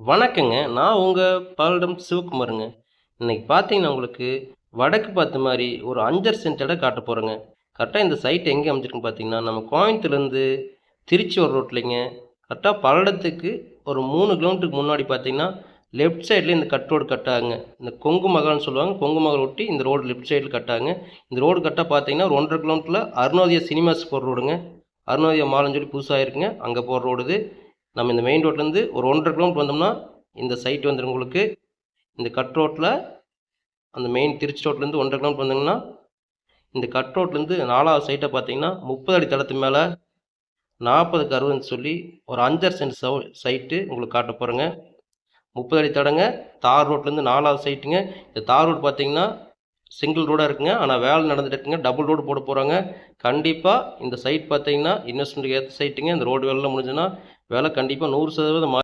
வணக்கங்க. நான் உங்கள் பல்லடம் சிவகுமாருங்க. இன்னைக்கு பார்த்தீங்கன்னா, உங்களுக்கு வடக்கு பார்த்த மாதிரி ஒரு 5 1/2 சென்ட் இடம் காட்டப் போறேங்க. கரெக்டாக இந்த சைட் எங்கே அமைஞ்சிருக்குன்னு பார்த்தீங்கன்னா, நம்ம கோயம்புத்தூர்லேருந்து திருச்சி வர ரோட்லைங்க. கரெக்டாக பல்லடத்துக்கு ஒரு மூணு கிலோமீட்டருக்கு முன்னாடி பார்த்தீங்கன்னா, லெஃப்ட் சைடில் இந்த கட் ரோடு கட்டாங்க இந்த கொங்கு மகால்னு சொல்லுவாங்க. கொங்கு மகால் ஒட்டி இந்த ரோடு லெஃப்ட் சைடில் கட்டாங்க இந்த ரோடு கட்டாக பார்த்தீங்கன்னா, ஒரு ஒன்றரை கிலோமீட்டரில் அருணோதய சினிமாஸ் போகிற ரோடுங்க. அருணோதய மாலன்னு சொல்லி புதுசாக இருக்குங்க அங்கே போகிற ரோடு நம்ம இந்த மெயின் ரோட்லேருந்து ஒரு 1 1/2 கிலோமீட்டர் வந்தோம்னா, இந்த சைட் வந்துடும் உங்களுக்கு. இந்த கட் ரோட்டில் அந்த மெயின் திருச்சி ரோட்லேருந்து 1 1/2 கிலோமீட்டர் வந்தீங்கன்னா, இந்த கட் ரோட்லேருந்து நாலாவது சைட்டை பார்த்தீங்கன்னா, 30 அடி தளத்து மேலே நாற்பதுக்கு அறுபதுன்னு சொல்லி ஒரு 5 1/2 சென்ட் சவு சைட்டு உங்களுக்கு காட்ட போகிறேங்க முப்பது அடி தடங்க. தார் ரோட்லேருந்து நாலாவது சைட்டுங்க. இந்த தார் ரோடு பார்த்தீங்கன்னா, சிங்கிள் ரோடாக இருக்குங்க. ஆனால் வேலை நடந்துட்டு இருக்குங்க. டபுள் ரோடு போட போகிறாங்க கண்டிப்பாக இந்த சைட் பார்த்தீங்கன்னா, இன்வெஸ்ட்மெண்ட்டுக்கு ஏற்ற சைட்டுங்க. இந்த ரோடு வேலைலாம் முடிஞ்சுன்னா வேலை கண்டிப்பாக நூறு சதவீதம் மா